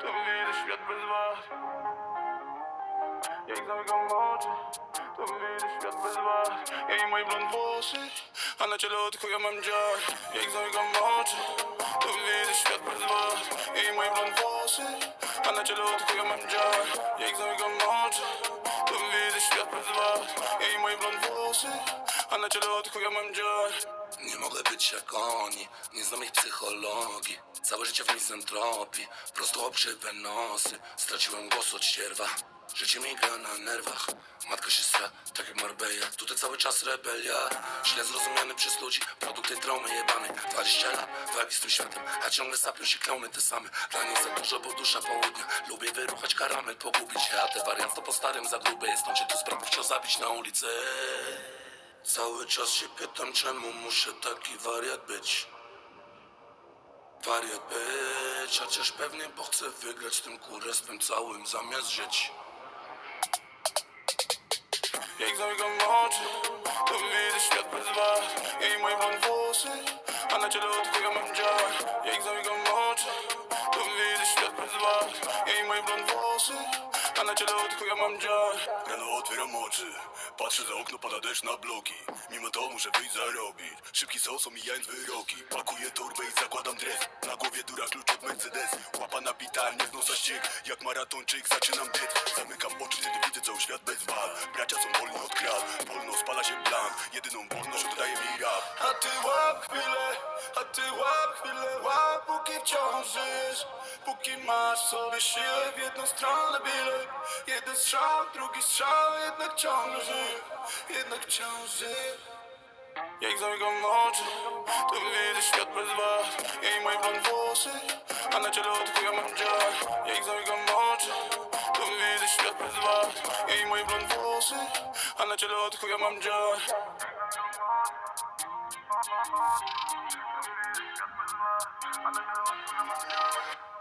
to widzę świat bez wad Jak zamykam oczy, to widzę świat bez wad Ja i moje blond włosy, a na ciele od chuja mam dziar Jak zamykam oczy, to widzę świat bez wad Ja i moje blond włosy, a na ciele od chuja mam dziar Jak zamykam oczy, to widzę świat bez wad Ja i moje blond włosy, a na ciele od chuja mam dziar Nie mogę być jak oni, nie znam ich psychologii Całe życie w mizantropii, prosto obgrzywe nosy. Straciłem głos od ścierwa, życie mi gra na nerwach. Matka się stra, tak jak Marbella, tutaj cały czas rebelia. Źle zrozumiany przez ludzi, produkty traumy jebanej. 20 lat, walki z tym światem, a ciągle sapią się klauny te same. Dla nich za dużo, bo dusza południa. Lubię wyruchać karamel, pogubić się, a te wariant to po starym za grube jest. On cię tu sprawę chciał zabić na ulicy. Cały czas się pytam, czemu muszę taki wariat być. Wariat być, chociaż pewnie, bo chcę wygrać tym kurestwem całym zamiast żyć. Jak zamykam oczy, to widzę świat bez Ja i moje włosy, a na ciele od chuja mam dziar Jak zamykam na ciele od chuja mam dziar Rano otwieram oczy, patrzę za okno, pada deszcz na bloki. Mimo to muszę wyjść zarobić, szybki sos omijając wyroki. Pakuję torbę i zakładam dres, na głowie dura klucz od Mercedes. Łapa nabita, nie z nosa ściek, jak maratończyk zaczynam biec. Zamykam oczy, wtedy widzę cały świat bez wad Bracia są wolni od krat, wolno spala się blank Jedyną wolność oddaje mi rap. A ty łap chwilę, a ty łap chwilę, łap póki wciąż żyjesz Póki masz sobie siłę w jedną stronę bilet Jeden strzał, drugi strzał, jednak ciągle żyję Jednak żyję Jak zamykam oczy, to widzę świat bez Ja i moje blond włosy, a na ciele od chuja mam dziar Jak zamykam oczy, to widzę świat bez Ja i moje blond włosy, a na ciele od chuja mam dziar Thank you.